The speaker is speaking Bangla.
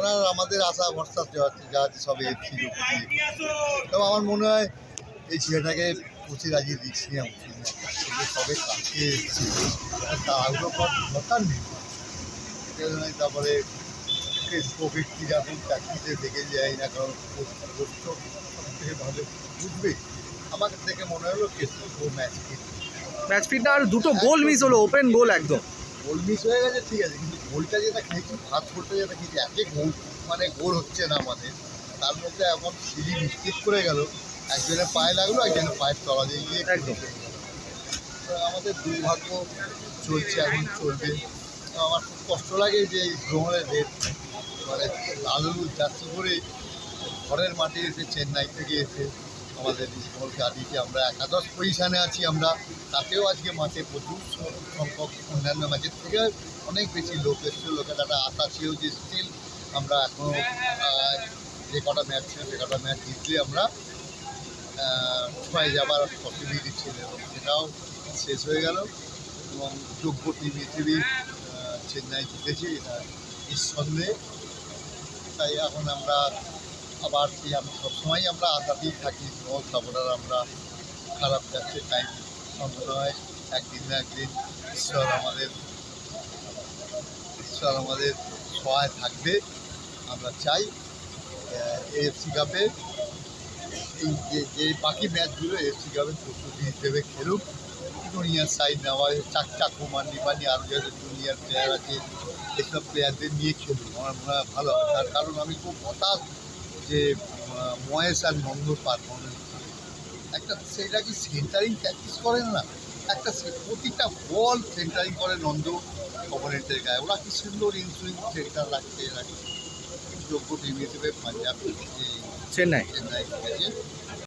ওনার আমাদের আশা, ভরসা যা সব এসেছিল তবে আমার মনে হয় এই ছেলেটাকে কোচে রাজিয়ে দিচ্ছি ছেলে সবে কাছে এসেছি। তা আগ্রহ করার দরকার নেই। তারপরে ফেসবুকে কীরকম চাকরিতে দেখে যায় না কারণ থেকে ভালো বুঝবে। আমার দেখে মনে হলো কেসি ম্যাচ ম্যাচ ফিটটা আর দুটো গোল মিস হলো ওপেন গোল একদম। গোল মিস হয়ে গেছে ঠিক আছে কিন্তু গোলটা যেটা খেয়েছি ফার্স্ট গোলটা যেটা খেয়েছি একে গোল মানে গোল হচ্ছে না আমাদের তার মধ্যে এখন সিঁড়ি মিস্টেক করে গেল একজনের পায়ে লাগল একজনের পায়ের তলা দিয়ে গিয়ে একদম। আমাদের দুর্ভাগ্য চলছে এখন চলবে তো আমার খুব কষ্ট লাগে যে এই ভ্রমণের রেট মানে লালু যাত্রী করে ঘরের মাঠে এসে চেন্নাই থেকে এসে আমাদের স্মল গাড়িতে আমরা একাদশ পজিশানে আছি আমরা। তাতেও আজকে মাঠে প্রচুর সংখ্যক অন্যান্য ম্যাচের থেকে অনেক বেশি লোক এসছে লোকের একটা আশা ছিল যে স্টিল আমরা এখনও যে কটা ম্যাচ ছিল সে কটা ম্যাচ জিতলে আমরা ছয় যাবার পসিবিলিটি ছিল এবং সেটাও শেষ হয়ে গেল। এবং যোগ্য টিম হিসেবে চেন্নাই জিতেছে, এটা নিঃসন্দেহে। তাই এখন আমরা আবার সেই আমি সবসময় আমরা আশাতেই থাকি সাপোর্টার আমরা খারাপ যাচ্ছে টাইম সবসময় একদিন না একদিন ঈশ্বর আমাদের ঈশ্বর আমাদের সহায় থাকবে। আমরা চাই এএফসি কাপে এই যে বাকি ম্যাচগুলো এএফসি কাপের প্রস্তুতি হিসেবে খেলুক। জুনিয়র সাইড নেওয়া চাকচা কুমার নিবানি আরও যাদের জুনিয়র প্লেয়ার আছে, এসব প্লেয়ারদের নিয়ে খেলুক। আমার মনে হয় ভালো হবে। তার কারণ আমি খুব হতাশ যে ময়েস মহেশ আর নন্দর পারফরমেন্স একটা। সেটা কি সেন্টারিং প্র্যাকটিস করেন না? একটা প্রতিটা বল সেন্টারিং করে নন্দ অপোনেন্টের গায়ে। ওরা কি সুন্দর ইনসুইং সেন্টার রাখছে রাখছে যোগ্য টিম হিসেবে পাঞ্জাব চেন্নাই। চেন্নাই